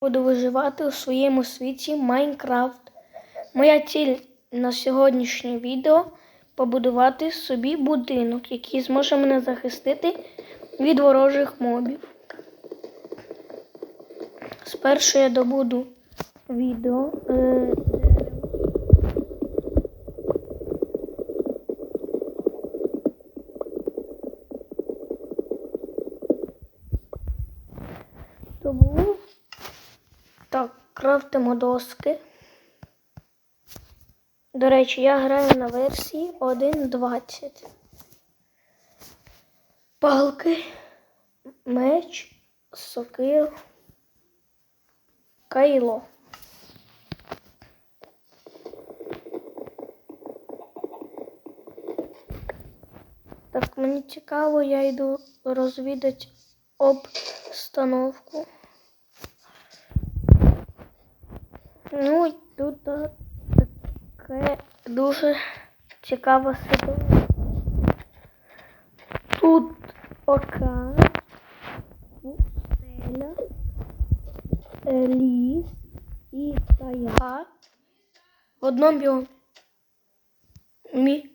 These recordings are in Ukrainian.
Буду виживати у своєму світі Майнкрафт. Моя ціль на сьогоднішнє відео побудувати собі будинок, який зможе мене захистити від ворожих мобів. Спершу я добуду відео. Е, добув. Так, крафтимо доски. До речі, я граю на версії 1.20. Палки, меч, сокир, кайло. Так, мені цікаво, я йду розвідати обстановку. Ну, тут таке дуже цікава ситуація. Тут океан, пустеля, е, ліс і тайга в одному біомі.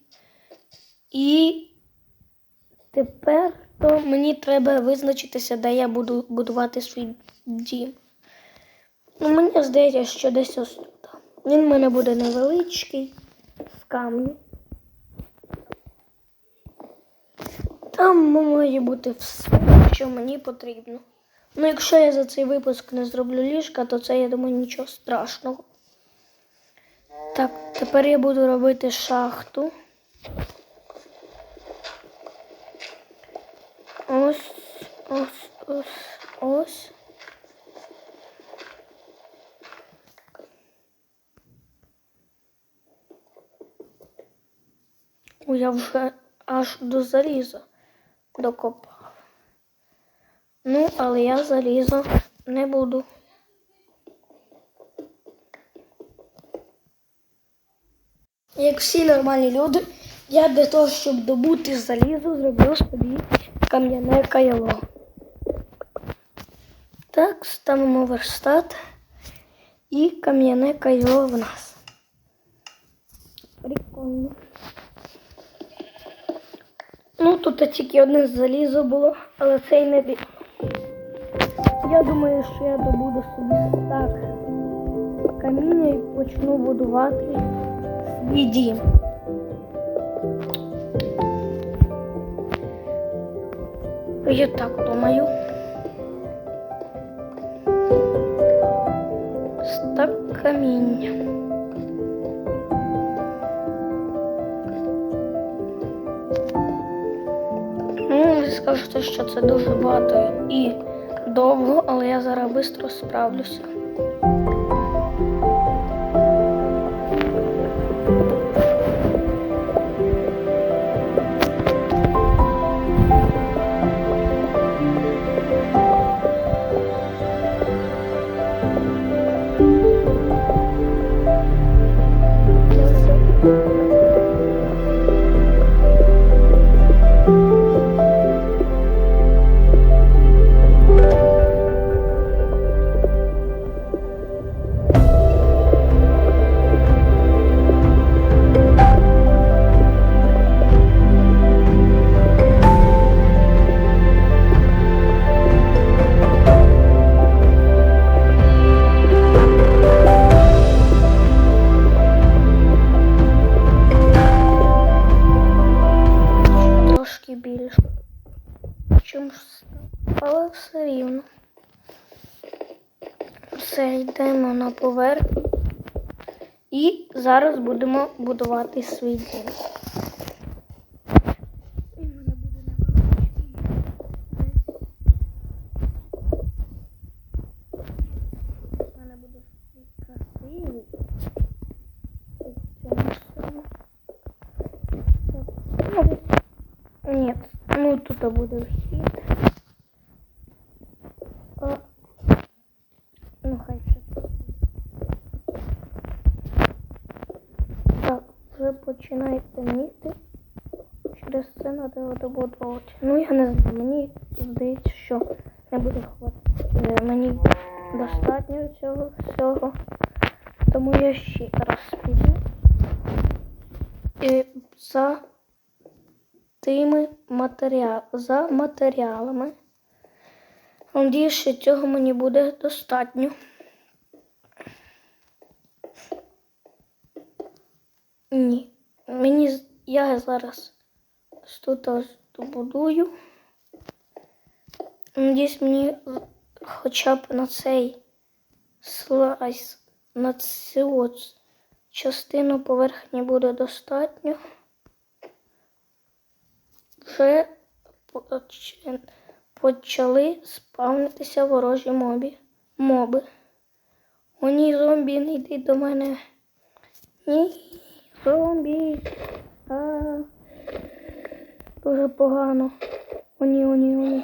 І тепер то мені треба визначитися, де я буду будувати свій дім. Ну, мені здається, що десь ось тут. Він в мене буде невеличкий, з камню. Там має бути все, що мені потрібно. Ну, якщо я за цей випуск не зроблю ліжка, то це, я думаю, нічого страшного. Так, тепер я буду робити шахту. Ось, ось, ось, ось. Ой, Я вже аж до заліза докопав. Ну, але я залізо не буду. Як всі нормальні люди, я для того, щоб добути залізо, зроблю собі кам'яне кайло. Так, ставимо верстат і кам'яне кайло в нас. Прикольно. Ну, тут тільки одне залізо було, але це й не. Я думаю, що я добуду собі так каміння і почну будувати свій дім. Я так думаю. Стак каміння. Скажете, що це дуже багато і довго, але я зараз швидко справлюся. Все рівно. Все, йдемо на поверхню. І зараз будемо будувати свій дім. Він в мене буде невеличкий. В мене буде такий красивий. І в цьому всьому. Так, ну, Ні, ну тут буде вхід. А, ну хай це. Так, вже починає темніти. Через це треба добудовувати. Ну я не знаю, мені здається, що не буде хватити. Мені достатньо цього всього. Тому я ще раз піду. І за тими матеріал, за матеріалами. Надіюсь, що цього мені буде достатньо. Ні. Мені я зараз тут добудую. Надіюсь, мені хоча б на цей слайс, на цю частину поверхні буде достатньо. Вже почали спавнитися ворожі мобі. моби. О, ні, зомбі, не йди до мене. Ні, зомбі. А, дуже погано. О, ні, о, ні, о, ні.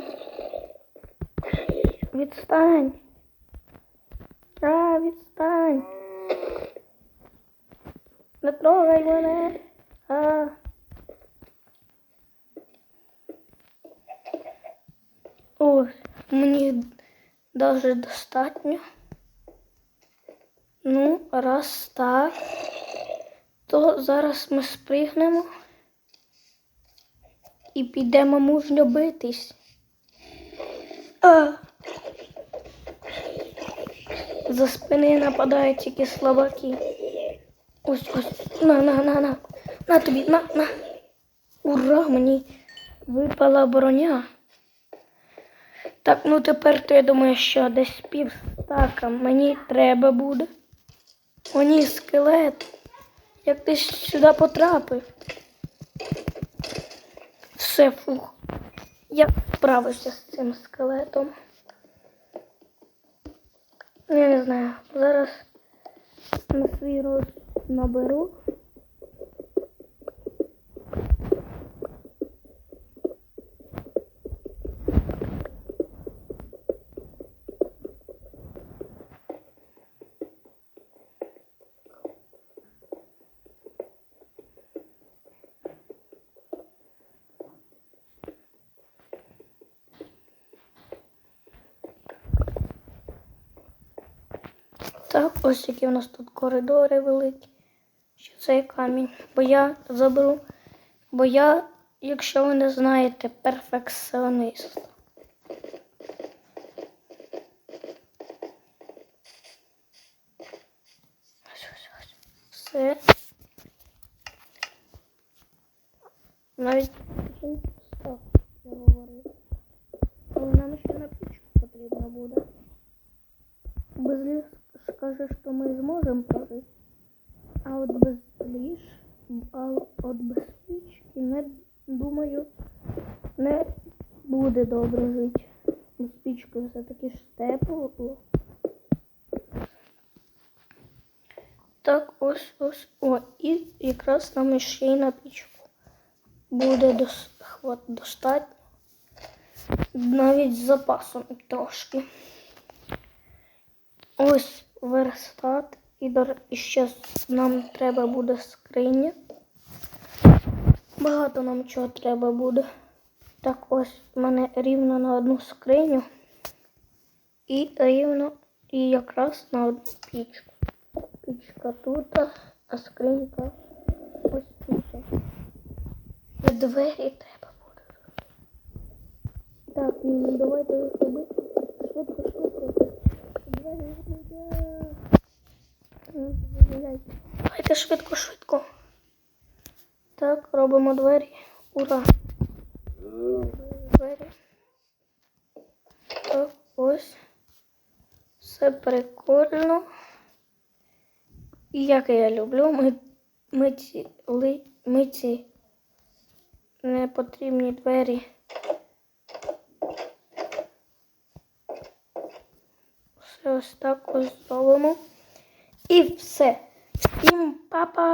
Відстань. А, відстань. Не трогай мене. А. Ось, мені даже достатньо. Ну, раз так, то зараз ми спригнемо і підемо мужньо битись. А. За спини нападають тільки слабаки. Ось ось. На, на, на, на. На тобі, на, на. Ура, мені випала броня. Так, ну тепер то я думаю, що десь пів стака мені треба буде. О, ні, скелет. Як ти сюди потрапив? Все, фух. Я справився з цим скелетом. Я не знаю. Зараз на свій рост наберу. Так, ось які у нас тут коридори великі. Що цей камінь. Бо я заберу. Бо я, якщо ви не знаєте, перфекціоніст. Все. Навіть став, я говорив. Але нам ще на пічку потрібно буде. Без ліж скаже, що ми зможемо прожити. А от без ліж, а от без пічки, не думаю, не буде добре жити. Без пічки все-таки ж тепло. Так, ось ось. О, і якраз нам ще й на пічку буде дос, хват, достатньо. Навіть з запасом трошки. Ось верстат. І, ще нам треба буде скриня. Багато нам чого треба буде. Так, ось в мене рівно на одну скриню. І рівно і якраз на одну пічку. Пічка тут, а скринька ось тут. І двері треба буде. Так, ну давайте робити. Швидко, швидко. Двері відкриття. Ну, виявляйте. Давайте швидко, швидко. Так, робимо двері. Ура! Двері. Так, ось. Все прикольно. І як я люблю, ми, ми, ці, непотрібні двері. Все ось так ось зробимо. І все. Всім па-па!